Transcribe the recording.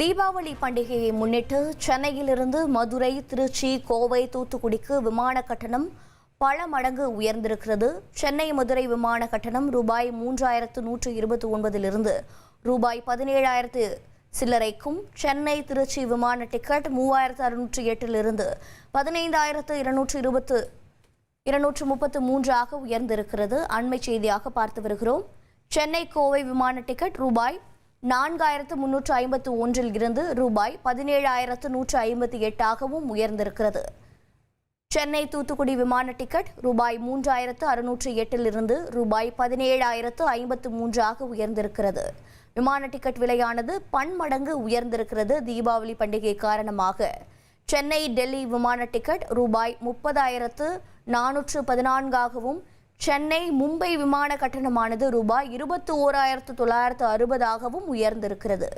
தீபாவளி பண்டிகையை முன்னிட்டு சென்னையிலிருந்து மதுரை திருச்சி கோவை தூத்துக்குடிக்கு விமான கட்டணம் பல மடங்கு உயர்ந்திருக்கிறது. சென்னை மதுரை விமான கட்டணம் ரூபாய் மூன்றாயிரத்து நூற்று இருபத்தி ஒன்பதிலிருந்து ரூபாய் பதினேழாயிரத்து சில்லறைக்கும் சென்னை திருச்சி விமான டிக்கெட் மூவாயிரத்து அறுநூற்று எட்டிலிருந்து பதினைந்தாயிரத்து இருநூற்று இருபத்து இருநூற்று முப்பத்து மூன்றாக உயர்ந்திருக்கிறது. அண்மை செய்தியாக பார்த்து வருகிறோம். சென்னை கோவை விமான டிக்கெட் ரூபாய் நான்காயிரத்து முன்னூற்று ஐம்பத்து ஒன்றில் இருந்து ரூபாய் பதினேழாயிரத்து நூற்று ஐம்பத்தி எட்டாகவும் உயர்ந்திருக்கிறது. சென்னை தூத்துக்குடி விமான டிக்கெட் ரூபாய் மூன்றாயிரத்து அறுநூற்று எட்டிலிருந்து ரூபாய் பதினேழாயிரத்து ஐம்பத்து மூன்றாக உயர்ந்திருக்கிறது. விமான டிக்கெட் விலையானது பன்மடங்கு உயர்ந்திருக்கிறது தீபாவளி பண்டிகை காரணமாக. சென்னை டெல்லி விமான டிக்கெட் ரூபாய் முப்பதாயிரத்து நானூற்று பதினான்காகவும் சென்னை மும்பை விமான கட்டணமானது ரூபாய் இருபத்தி ஓராயிரத்து தொள்ளாயிரத்து அறுபதாகவும் உயர்ந்திருக்கிறது.